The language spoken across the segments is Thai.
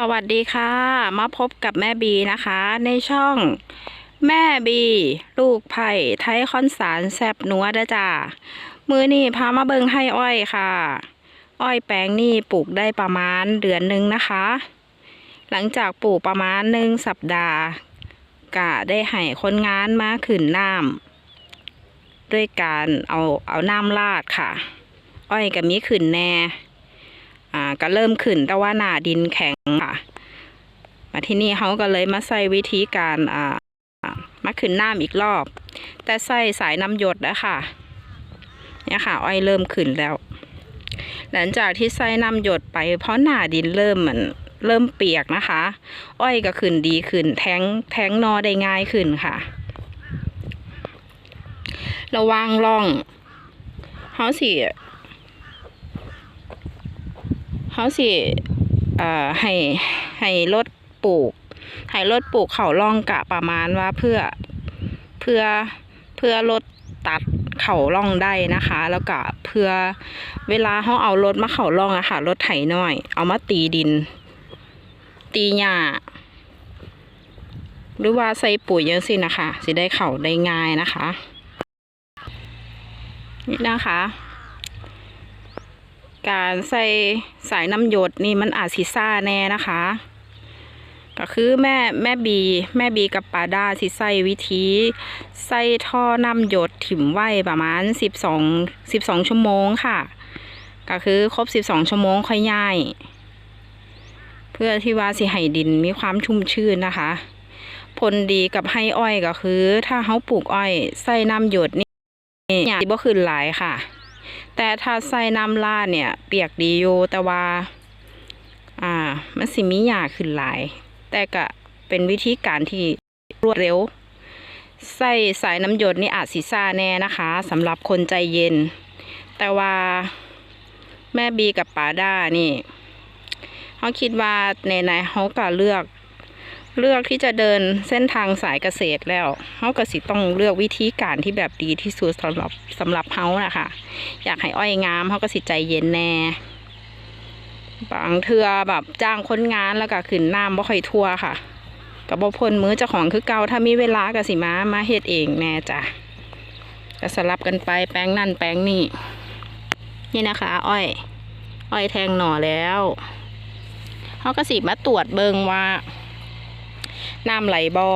สวัสดีค่ะ มาพบกับแม่บีนะคะ ในช่องแม่บี ลูกไผ่ไทยคอนสารแซบหนัวเด้จ้ามือนี่พามาเบิงให้อ้อยค่ะ อ้อยแปลงนี่ปลูกได้ประมาณเดือนหนึ่งนะคะ หลังจากปลูกประมาณหนึ่งสัปดาห์กะได้ให้คนงานมาขึ้นน้ำด้วยการเอาเอาน้ำราดค่ะ อ้อยก็มีขึ้นแน่ อ่าก็เริ่มขึ้น แต่ว่าหน้าดินแข็งค่ะ มาที่นี่เขาก็เลยมาใส่วิธีการอ่ามาขึ้นน้ำอีกรอบ แต่ใส่สายน้ำหยดนะคะเนี่ยค่ะ อ้อยเริ่มขึ้นแล้ว หลังจากที่ใส่น้ำหยดไป เพราะหน้าดินเริ่มเหมือนเริ่มเปียกนะคะ อ้อยก็ขึ้นดีขึ้น แทงแทงนอได้ง่ายขึ้นค่ะ ระวังร่องเขาสิ เขาสิเอ่อให้ให้รถปลูกให้รถปลูกเขาล่องกะประมาณว่าเพื่อเพื่อเพื่อรถตัดเขาล่องได้นะคะ แล้วก็เพื่อเวลาเขาเอารถมาเขาล่องอะค่ะรถไถน้อย เอามาตีดิน ตีหญ้าหรือว่าใส่ปุ๋ยยังสินะคะสิได้เขาได้ง่ายนะคะ นี่นะคะ การใส่สายน้ำหยดนี่มันอาจสิซ่าแน่นะคะ ก็คือแม่แม่บี แม่บีกับปาดาสิใส่วิธี ใส่ท่อน้ำหยดถิ่มไว้ประมาณสิบสองสิบสองชั่วโมงค่ะ ก็คือครบสิบสองชั่วโมงค่อยย้าย เพื่อที่ว่าสิให้ดินมีความชุ่มชื้นนะคะ ผลดีกับให้อ้อยก็คือ ถ้าเขาปลูกอ้อยใส่น้ำหยดนี่หญ้าสิบ่ขึ้นหลายค่ะ แต่ถ้าใส่น้ำลาดเนี่ย เปียกดีอยู่แต่ว่า อ่า มันสิมีหยาขึ้นหลาย แต่ก็เป็นวิธีการที่รวดเร็ว ใส่สายน้ำหยดนี่อาจสิซ่าแน่นะคะสำหรับคนใจเย็น แต่ว่าแม่บีกับป๋าด้านี่เขาคิดว่าในในเขาก็เลือก เลือกที่จะเดินเส้นทางสายเกษตรแล้วเขาก็สิต้องเลือกวิธีการที่แบบดีที่สุดสำหรับสำหรับเขานะคะอยากให้อ้อยงามเขาก็สิใจเย็นแน่บางเทือแบบจ้างคนงานแล้วก็ขึ้นน้ำบ่ค่อยทั่วค่ะกับบ่พ่นมือเจ้าของคือเก่าถ้ามีเวลาก็สิมามาเฮ็ดเองแน่จ้ะก็สลับกันไปแปลงนั่นแปลงนี่นี่นะคะ อ้อย อ้อยแทงหน่อแล้วเขาก็สิมาตรวจเบิงว่า น้ำไหลบอ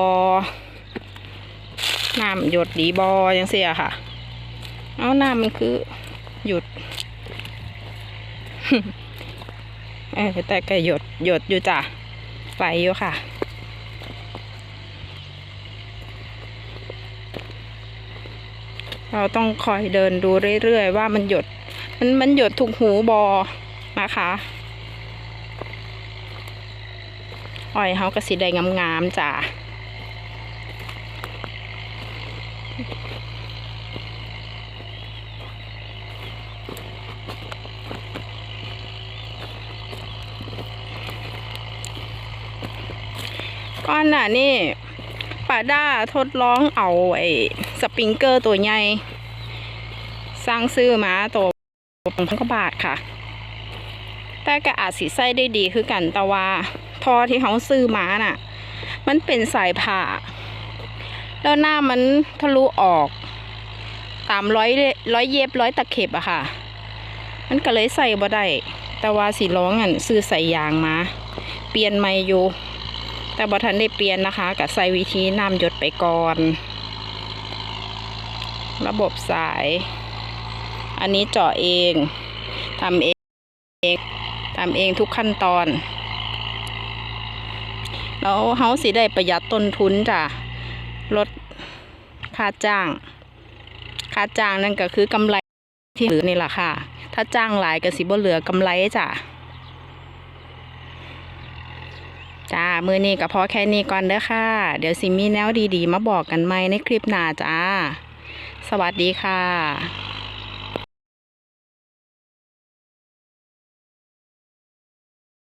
น้ำหยดดีบอยังเสียค่ะ เอาน้ำมันคือหยุดเออแต่ก็หยดหยดอยู่จ้ะไหลอยู่ค่ะเราต้องคอยเดินดูเรื่อยๆว่ามันหยด มันมันหยดถูกหูบอนะคะ อ้อยเขาก็สิได้งามๆจ้ะก้อนน่ะนี่ป้าด้าทดลองเอาไอ้สปริงเกอร์ตัวใหญ่สร้างซื้อมาตัวพันกว่าบาทค่ะ แต่ก็อาจสีใส่ได้ดีคือกันแต่ว่า ทอที่เขาซื้อมาน่ะ มันเป็นสายผ่า แล้วหน้ามันทะลุออกตามร้อยร้อยเย็บร้อยตะเข็บอะค่ะ มันก็เลยใส่บ่ได้แต่ว่าสีร้องอะซื้อใส่ยางมา เปลี่ยนไม่อยู่ แต่บอทันได้เปลี่ยนนะคะกับใส่วิธีน้ำหยดไปก่อน ระบบสาย อันนี้เจาะเองทำเองทำเองทุกขั้นตอน แล้วเฮาสิได้ประหยัดต้นทุนจ้ะลดค่าจ้าง ค่าจ้างนั่นก็คือกำไรที่เหลือนี่แหละค่ะ ถ้าจ้างหลายก็สิบ่เหลือกำไรจ้ะจ้า มือนี้ก็พอแค่นี้ก่อนเด้อค่ะ เดี๋ยวสิมีแนวดีๆ มาบอกกันใหม่ในคลิปหน้าจ้า สวัสดีค่ะ